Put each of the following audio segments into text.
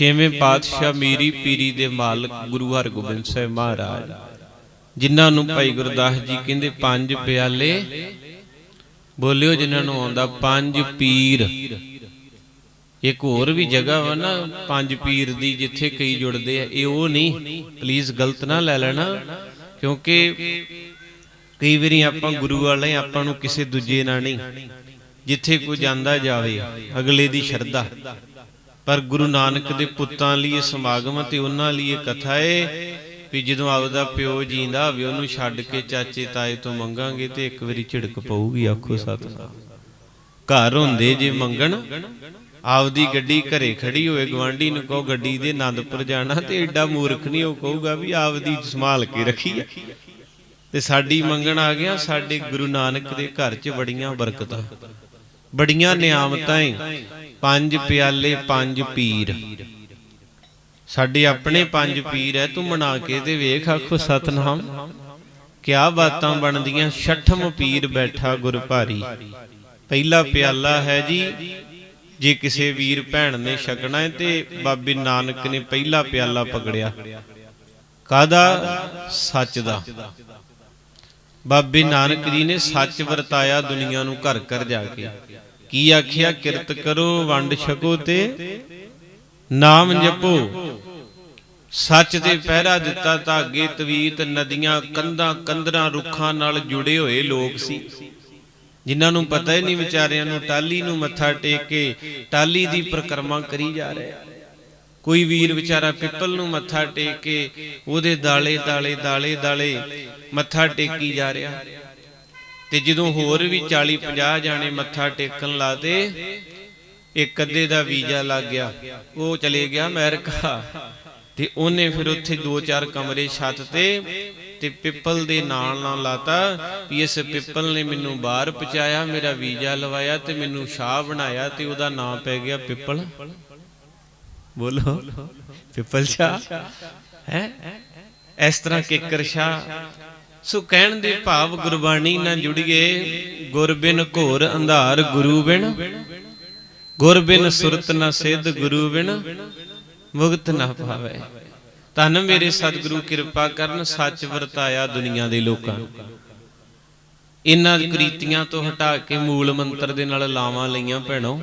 ਛੇਵੇਂ ਪਾਤਸ਼ਾਹ ਮੀਰੀ ਪੀਰੀ ਦੇ ਮਾਲਕ ਗੁਰੂ ਹਰਗੋਬਿੰਦ ਸਾਹਿਬ ਮਹਾਰਾਜ, ਜਿਨ੍ਹਾਂ ਨੂੰ ਭਾਈ ਗੁਰਦਾਸ ਜੀ ਕਹਿੰਦੇ ਪੰਜ ਪਿਆਲੇ, ਬੋਲਿਓ ਜਿਨ੍ਹਾਂ ਨੂੰ ਆਉਂਦਾ ਪੰਜ ਪੀਰ। ਇੱਕ ਹੋਰ ਵੀ ਜਗ੍ਹਾ ਵਾ ਨਾ, ਪੰਜ ਪੀਰ ਦੀ ਜਿੱਥੇ ਕਈ ਜੁੜਦੇ ਆ, ਇਹ ਉਹ ਨਹੀਂ ਪਲੀਜ਼ ਗਲਤ ਨਾ ਲੈ ਲੈਣਾ, ਕਿਉਂਕਿ ਕਈ ਵਾਰੀ ਆਪਾਂ ਗੁਰੂ ਵਾਲੇ ਆਪਾਂ ਨੂੰ ਕਿਸੇ ਦੂਜੇ ਨਾਲ ਨਹੀਂ, ਜਿੱਥੇ ਕੋਈ ਜਾਂਦਾ ਜਾਵੇ, ਅਗਲੇ ਦੀ ਸ਼ਰਧਾ। ਪਰ ਗੁਰੂ ਨਾਨਕ ਦੇ ਪੁੱਤਾਂ ਲਈ ਇਹ ਸਮਾਗਮ ਤੇ ਉਹਨਾਂ ਲਈ ਇਹ ਕਥਾ ਏ ਵੀ ਜਦੋਂ ਆਪਦਾ ਪਿਓ ਜੀਂਦਾ ਹੋਵੇ, ਉਹਨੂੰ ਛੱਡ ਕੇ ਚਾਚੇ ਤਾਏ ਤੋਂ ਮੰਗਾਂਗੇ ਤੇ ਇੱਕ ਵਾਰੀ ਝਿੜਕ ਪਊਗੀ, ਆਖੋ ਸਤਨਾਮ ਘਰ ਹੁੰਦੇ ਜੇ ਮੰਗਣ, ਆਪਦੀ ਗੱਡੀ ਘਰੇ ਖੜੀ ਹੋਏ ਗਵਾਂਢੀ ਨੂੰ ਕਹੋ ਗੱਡੀ ਦੇ ਆਨੰਦਪੁਰ ਜਾਣਾ ਤੇ ਐਡਾ ਮੂਰਖ ਨਹੀਂ ਉਹ ਕਹੂਗਾ ਵੀ ਆਪਦੀ ਸੰਭਾਲ ਕੇ ਰੱਖੀ ਆ। ਤੇ ਸਾਡੀ ਮੰਗਣ ਆ ਗਿਆ, ਸਾਡੇ ਗੁਰੂ ਨਾਨਕ ਦੇ ਘਰ 'ਚ ਬੜੀਆਂ ਬਰਕਤਾਂ, ਬੜੀਆਂ ਨਿਆਮਤਾਂ ਏ। ਪੰਜ ਪਿਆਲੇ, ਪੰਜ ਪੀਰ। ਸਾਡੇ ਆਪਣੇ ਪੰਜ ਪੀਰ ਐ, ਤੂੰ ਮਨਾ ਕੇ ਤੇ ਵੇਖ, ਆਖੋ ਸਤਨਾਮ। ਕਿਆ ਬਾਤਾਂ ਬਣਦੀਆਂ, ਛਠਮ ਪੀਰ ਬੈਠਾ ਗੁਰ ਭਾਰੀ। ਪਹਿਲਾ ਪਿਆਲਾ ਹੈ ਜੀ, ਜੇ ਕਿਸੇ ਵੀਰ ਭੈਣ ਨੇ ਛਕਣਾ ਹੈ ਤੇ ਬਾਬੇ ਨਾਨਕ ਨੇ ਪਹਿਲਾ ਪਿਆਲਾ ਪਕੜਿਆ। ਕਾਦਾ ਸੱਚ ਦਾ। ਬਾਬੇ ਨਾਨਕ ਜੀ ਨੇ ਸੱਚ ਵਰਤਾਇਆ ਦੁਨੀਆ ਨੂੰ ਘਰ ਘਰ ਜਾ ਕੇ। ਕੀ ਆਖਿਆ? ਕਿਰਤ ਕਰੋ, ਵੰਡ ਛਕੋ ਤੇ ਨਾਮ ਜਪੋ। ਸੱਚ ਤੇ ਪਹਿਰਾ ਦਿੱਤਾ ਧਾਗੇ ਤਵੀਤ ਨਦੀਆਂ, ਕੰਧਾਂ ਕੰਦਰਾਂ ਰੁੱਖਾਂ ਨਾਲ ਜੁੜੇ ਹੋਏ ਲੋਕ ਸੀ। ਜਿਨ੍ਹਾਂ ਨੂੰ ਪਤਾ ਹੀ ਨਹੀਂ ਵਿਚਾਰਿਆਂ ਨੂੰ ਟਾਲੀ ਨੂੰ ਮੱਥਾ ਟੇਕ ਕੇ ਟਾਲੀ ਦੀ ਪ੍ਰਕਰਮਾ ਕਰੀ ਜਾ ਰਿਹਾ। ਕੋਈ ਵੀਰ ਵਿਚਾਰਾ ਪਿੱਪਲ ਨੂੰ ਮੱਥਾ ਟੇਕ ਕੇ ਉਹਦੇ ਦਾਲੇ ਦਾਲੇ ਦਾਲੇ ਦਾਲੇ ਮੱਥਾ ਟੇਕੀ ਜਾ ਰਿਹਾ। ਤੇ ਜਦੋਂ ਹੋਰ ਵੀ 40 50 ਜਾਣੇ ਮੱਥਾ ਟੇਕਣ ਲਾਤੇ, ਇੱਕ ਅੱਧੇ ਦਾ ਵੀਜ਼ਾ ਲੱਗ ਗਿਆ। ਉਹ ਚਲੇ ਗਿਆ ਅਮਰੀਕਾ। ਤੇ ਉਹਨੇ ਫਿਰ ਉੱਥੇ ਦੋ ਚਾਰ ਕਮਰੇ ਛੱਤ ਤੇ ਤੇ ਪਿੱਪਲ ਦੇ ਨਾਲ ਨਾਲ ਲਾਤਾ ਵੀ ਇਸ ਪਿੱਪਲ ਨੇ ਮੈਨੂੰ ਬਾਹਰ ਪਹੁੰਚਾਇਆ, ਮੇਰਾ ਵੀਜ਼ਾ ਲਵਾਇਆ ਤੇ ਮੈਨੂੰ ਸ਼ਾਹ ਬਣਾਇਆ ਤੇ ਉਹਦਾ ਨਾਮ ਪੈ ਗਿਆ ਪਿੱਪਲ। ਬੋਲੋ, ਪਿੱਪਲ ਸ਼ਾਹ। ਹੈ? ਇਸ ਤਰ੍ਹਾਂ ਕਿੱਕਰ ਸ਼ਾਹ। ਸੋ ਕਹਿਣ ਦੇ ਭਾਵ ਗੁਰਬਾਣੀ ਨਾਲ ਜੁੜੀਏ, ਗੁਰ ਬਿਨ ਘੋਰ ਅੰਧਾਰ ਗੁਰੂ ਬਿਨ, ਗੁਰ ਬਿਨ ਸੁਰਤ ਨ ਸਿੱਧ ਗੁਰੂ ਬਿਨ, ਮੁਕਤ ਨਾ ਪਾਵੇ ਧੰਨ ਮੇਰੇ ਸਤਿਗੁਰੂ, ਕਿਰਪਾ ਕਰਨ ਸੱਚ ਵਰਤਾਇਆ ਦੁਨੀਆ ਦੇ ਲੋਕਾਂ। ਇਹਨਾਂ ਕ੍ਰੀਤੀਆਂ ਤੋਂ ਹਟਾ ਕੇ ਮੂਲ ਮੰਤਰ ਦੇ ਨਾਲ ਲਾਵਾਂ ਲਈਆਂ ਭੈਣੋ।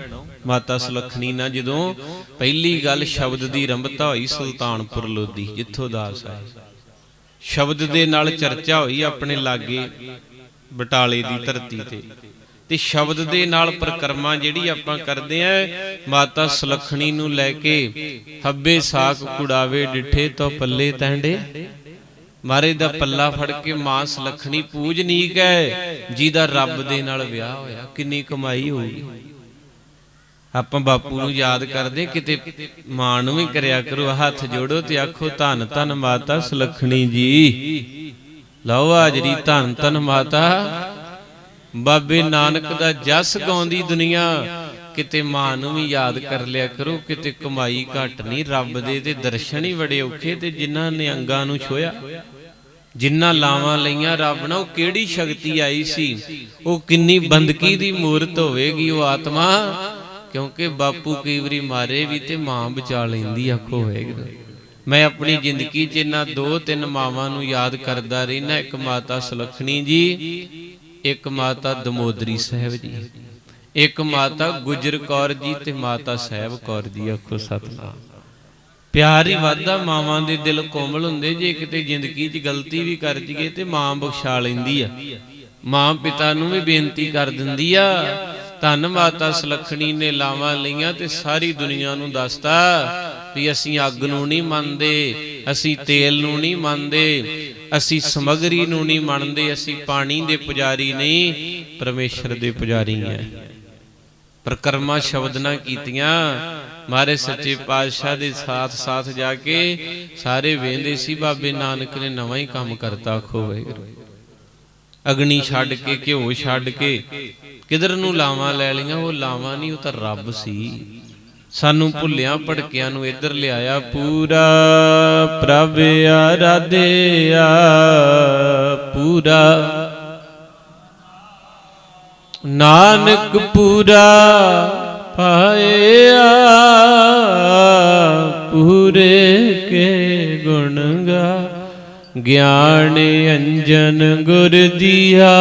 ਮਾਤਾ ਸੁਲੱਖਣੀ ਨਾਲ ਜਦੋਂ ਪਹਿਲੀ ਗੱਲ ਸ਼ਬਦ ਦੀ ਰੰਭਤਾ ਹੋਈ ਸੁਲਤਾਨਪੁਰ ਲੋਧੀ, ਜਿੱਥੋਂ ਦਾਸ ਆਏ। ਸ਼ਬਦ ਦੇ ਨਾਲ ਚਰਚਾ ਹੋਈ ਆਪਣੇ ਲਾਗੇ ਬਟਾਲੇ ਦੀ ਧਰਤੀ ਤੇ। ਤੇ ਸ਼ਬਦ ਦੇ ਨਾਲ ਪ੍ਰਕਰਮਾ ਜਿਹੜੀ ਆਪਾਂ ਕਰਦੇ ਆ, ਮਾਤਾ ਸੁਲੱਖਣੀ ਨੂੰ ਲੈ ਕੇ ਹੱਬੇ ਸਾਖ ਕੁੜਾਵੇ ਡਿਠੇ ਤੋਂ ਪੱਲੇ ਤੈਂਡੇ ਮਾਰੇ ਦਾ ਪੱਲਾ ਫੜ ਕੇ ਮਾਂ ਸੁਲੱਖਣੀ ਪੂਜਨੀਕ ਹੈ, ਜਿਹਦਾ ਰੱਬ ਦੇ ਨਾਲ ਵਿਆਹ ਹੋਇਆ, ਕਿੰਨੀ ਕਮਾਈ ਹੋਊਗੀ ਆਪਾਂ ਬਾਪੂ ਨੂੰ ਯਾਦ ਕਰਦੇ, ਕਿਤੇ ਮਾਂ ਨੂੰ ਵੀ ਕਰਿਆ ਕਰੋ, ਹੱਥ ਜੋੜੋ ਤੇ ਆਖੋ, ਧੰਨ ਧੰਨ ਮਾਤਾ ਸੁਲੱਖਣੀ ਜੀ। ਲਓ ਹਾਜ਼ਰੀ ਧੰਨ ਧੰਨ ਮਾਤਾ। ਬਾਬੇ ਨਾਨਕ ਦਾ ਜਸ ਗਾਉਂਦੀ ਦੁਨੀਆ। ਕਿਤੇ ਮਾਂ ਨੂੰ ਵੀ ਯਾਦ ਕਰ ਲਿਆ ਕਰੋ, ਕਿਤੇ ਕਮਾਈ ਘੱਟ ਨਹੀਂ, ਰੱਬ ਦੇ ਤੇ ਦਰਸ਼ਨ ਹੀ ਬੜੇ ਔਖੇ ਤੇ ਜਿਨ੍ਹਾਂ ਨੇ ਅੰਗਾਂ ਨੂੰ ਛੋਇਆ ਜਿੰਨਾ ਲਾਵਾਂ ਲਈਆਂ, ਰੱਬ ਨਾਲ ਉਹ ਕਿਹੜੀ ਸ਼ਕਤੀ ਆਈ ਸੀ? ਉਹ ਕਿੰਨੀ ਬੰਦਗੀ ਦੀ ਮੂਰਤ ਹੋਵੇਗੀ, ਉਹ ਆਤਮਾ। ਕਿਉਂਕਿ ਬਾਪੂ ਕਈ ਵਾਰੀ ਮਾਰੇ ਵੀ ਤੇ ਮਾਂ ਬਚਾ ਲੈਂਦੀ ਆਖੋ ਹੋਏਗਾ ਮੈਂ ਆਪਣੀ ਜ਼ਿੰਦਗੀ 'ਚ ਇਹਨਾਂ ਦੋ ਤਿੰਨ ਮਾਵਾਂ ਨੂੰ ਯਾਦ ਕਰਦਾ ਰਹਿਣਾ ਇੱਕ ਮਾਤਾ ਸੁਲੱਖਣੀ ਜੀ, ਇੱਕ ਮਾਤਾ ਦਮੋਦਰੀ ਸਾਹਿਬ ਜੀ। ਇੱਕ ਮਾਤਾ ਗੁਜਰ ਕੌਰ ਜੀ ਤੇ ਮਾਤਾ ਸਾਹਿਬ ਕੌਰ ਜੀ, ਆਖੋ ਸਤਨਾਮ। ਪਿਆਰ ਹੀ ਵਾਦਾ ਮਾਵਾਂ ਦੇ ਦਿਲ ਕੋਮਲ ਹੁੰਦੇ, ਜੇ ਕਿਤੇ ਜ਼ਿੰਦਗੀ 'ਚ ਗਲਤੀ ਵੀ ਕਰ ਜੀਏ ਤੇ ਮਾਂ ਬਖਸ਼ਾ ਲੈਂਦੀ ਆ। ਮਾਂ ਪਿਤਾ ਨੂੰ ਵੀ ਬੇਨਤੀ ਕਰ ਦਿੰਦੀ ਆ ਧੰਨ ਮਾਤਾ ਸੁਲੱਖਣੀ ਨੇ ਲਾਵਾਂ ਲਈਆਂ ਤੇ ਸਾਰੀ ਦੁਨੀਆ ਨੂੰ ਦੱਸਤਾ ਵੀ ਅਸੀਂ ਅੱਗ ਨੂੰ ਨਹੀਂ ਮੰਨਦੇ, ਅਸੀਂ ਤੇਲ ਨੂੰ ਨਹੀਂ ਮੰਨਦੇ, ਅਸੀਂ ਸਮਗਰੀ ਨੂੰ ਨਹੀਂ ਮੰਨਦੇ, ਅਸੀਂ ਪਾਣੀ ਦੇ ਪੁਜਾਰੀ ਨਹੀਂ, ਪਰਮੇਸ਼ਰ ਦੇ ਪੁਜਾਰੀ ਹਾਂ। ਪ੍ਰਕਰਮਾ ਸ਼ਬਦ ਨਾ ਕੀਤੀਆਂ। ਮਾਰੇ ਸੱਚੇ ਪਾਤਸ਼ਾਹ ਦੇ ਸਾਥ ਸਾਥ ਜਾ ਕੇ ਸਾਰੇ ਵੇਂਦੇ ਸੀ, ਬਾਬੇ ਨਾਨਕ ਨੇ ਨਵਾਂ ਹੀ ਕੰਮ ਕਰਤਾ ਖੋਵੇ ਅਗਨੀ ਛੱਡ ਕੇ, ਘਿਓ ਛੱਡ ਕੇ, ਕਿਧਰ ਨੂੰ ਲਾਵਾਂ ਲੈ ਲਈਆਂ, ਉਹ ਲਾਵਾਂ ਨਹੀਂ, ਉਹ ਤਾਂ ਰੱਬ ਸੀ। ਸਾਨੂੰ ਭੁੱਲਿਆਂ ਭੜਕਿਆਂ ਨੂੰ ਇੱਧਰ ਲਿਆਇਆ ਪੂਰਾ, ਪ੍ਰਭ ਆਰਾਧਿਆ ਪੂਰਾ। ਨਾਨਕ ਪੂਰਾ ਪਾਇਆ ਪੂਰੇ ਗਿਆਨ ਅੰਜਨ ਗੁਰ ਦੀਆ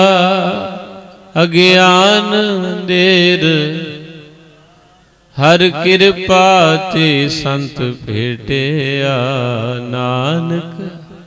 ਅਗਿਆਨ ਅੰਧੇਰ ਹਰ ਕਿਰਪਾ ਤੇ ਸੰਤ ਭੇਟਿਆ ਨਾਨਕ।